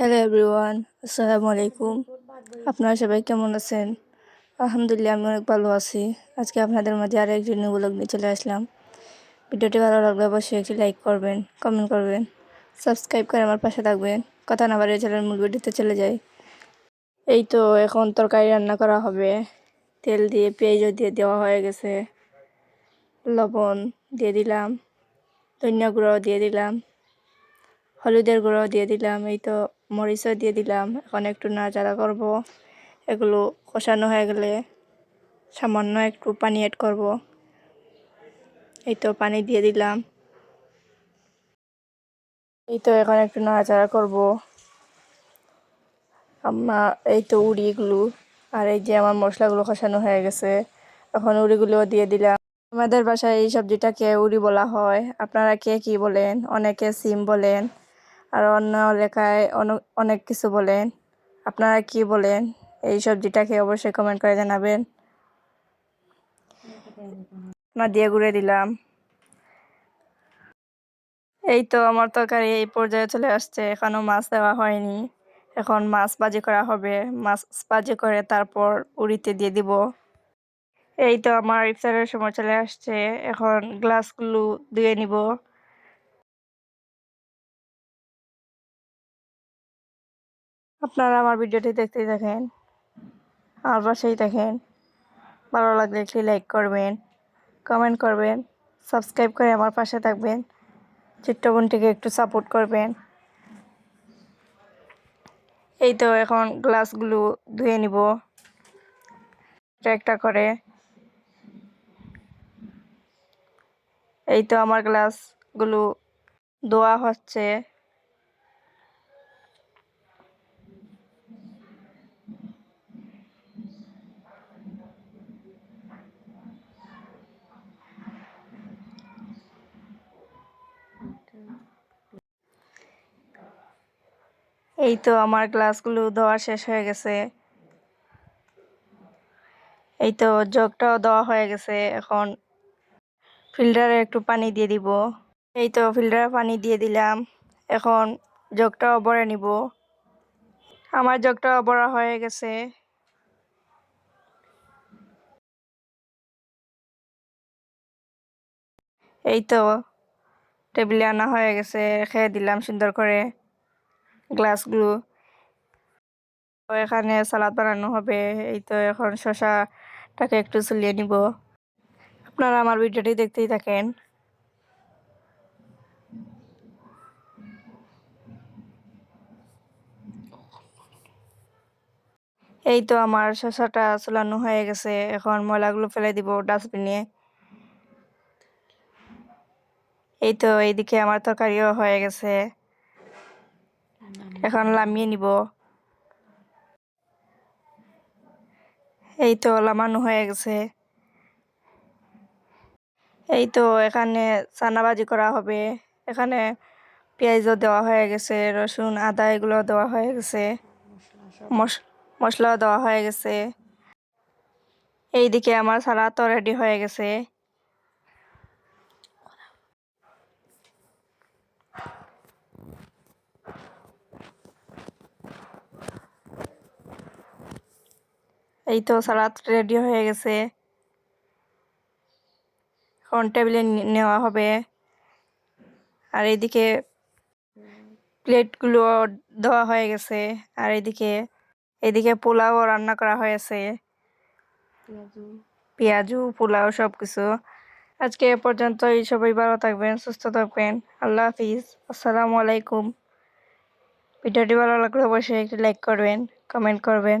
Hello everyone আসসালামু আলাইকুম আপনারা সবাই কেমন আছেন? আলহামদুলিল্লাহ, আমি অনেক ভালো আছি। আজকে আপনাদের মাঝে আরও একটি নিউ নিয়ে চলে আসলাম। ভিডিওটি ভালো লাগলে অবশ্যই একটি লাইক করবেন কমেন্ট করবেন সাবস্ক্রাইব করে আমার পাশে থাকবেন। কথা না বাড়িয়ে চলেন, মূল ভিডিওতে চলে যাই। এই তো, এখন তরকারি রান্না করা হবে। তেল দিয়ে, পেঁয়াজও দিয়ে দেওয়া হয়ে গেছে। লবণ দিয়ে দিলাম। ধনিয়া গুঁড়ো দিয়ে দিলাম। হলুদের গুঁড়ো দিয়ে দিলাম, এই তো মরিচও দিয়ে দিলাম। এখন একটু নাড়াচাড়া করব। এগুলো কষানো হয়ে গেলে সামান্য একটু পানি অ্যাড করব। এই তো পানি দিয়ে দিলাম। এই তো এখন একটু নাড়াচাড়া করব। আমার এই তো উড়িগুলো আর এই যে আমার মশলাগুলো কষানো হয়ে গেছে, এখন উড়িগুলোও দিয়ে দিলাম। আমাদের বাসায় এই সবজিটাকে উড়ি বলা হয়। আপনারা কে কি বলেন? অনেকে সিম বলেন। আর অন্য লেখায় অনেক কিছু বলেন। আপনারা কি বলেন? এই সবজিটাকে অবশ্যই কমেন্ট করে জানাবেন। না, দিয়ে ঘুরে দিলাম। এই তো আমার তরকারি এই পর্যায়ে চলে আসছে। এখনও মাছ দেওয়া হয়নি। এখন মাছ বাজি করা হবে। মাছ বাজি করে তারপর উড়িতে দিয়ে দিব। এই তো আমার ইফতারের সময় চলে আসছে। এখন গ্লাসগুলো ধুয়ে নিব। আপনারা আমার ভিডিওটি দেখতেই থাকেন। আমার পাশেই দেখেন ভালো লাগলে একটি লাইক করবেন কমেন্ট করবেন সাবস্ক্রাইব করে আমার পাশে থাকবেন। ছোট্ট বোনটিকে একটু সাপোর্ট করবেন। এই তো এখন গ্লাসগুলো ধুয়ে নিব। একটা করে। এই তো আমার গ্লাসগুলো ধোয়া হচ্ছে। এই তো আমার গ্লাসগুলো দেওয়া শেষ হয়ে গেছে। এই তো জগটাও দেওয়া হয়ে গেছে, এখন ফিল্টারে একটু পানি দিয়ে দিব। এই তো ফিল্টারে পানি দিয়ে দিলাম, এখন জগটাও ভরে নিব। আমার জগটাও ভরা হয়ে গেছে। এই তো টেবিলে আনা হয়ে গেছে রেখে দিলাম সুন্দর করে। গ্লাসগুলো। এখানে সালাদ বানানো হবে। এই তো এখন শশাটাকে একটু চুলিয়ে নিব। আপনারা আমার ভিডিওটি দেখতেই থাকেন। এই তো আমার শশাটা চুলানো হয়ে গেছে। এখন ময়লাগুলো ফেলে দিব ডাস্টবিনে। এই তো এইদিকে আমার তরকারিও হয়ে গেছে। এখন লামিয়ে নিব। এই তো লামানো হয়ে গেছে। এই তো এখানে চানাবাজি করা হবে। এখানে পেঁয়াজও দেওয়া হয়ে গেছে, রসুন, আদা এগুলো দেওয়া হয়ে গেছে। মশলাও দেওয়া হয়ে গেছে। এইদিকে আমার সালাদও রেডি হয়ে গেছে। এই তো সালাদ রেডি হয়ে গেছে। এখন টেবিলে নেওয়া হবে। আর এইদিকে প্লেটগুলো দেওয়া হয়ে গেছে। আর এদিকে এদিকে পোলাও রান্না করা হয়েছে। পেঁয়াজু। পোলাও সব কিছু আজকে এ পর্যন্তই। সবাই ভালো থাকবেন সুস্থ থাকবেন। আল্লাহ হাফিজ। আসসালামু আলাইকুম। ভিডিওটি ভালো লাগলে অবশ্যই একটি লাইক করবেন কমেন্ট করবেন।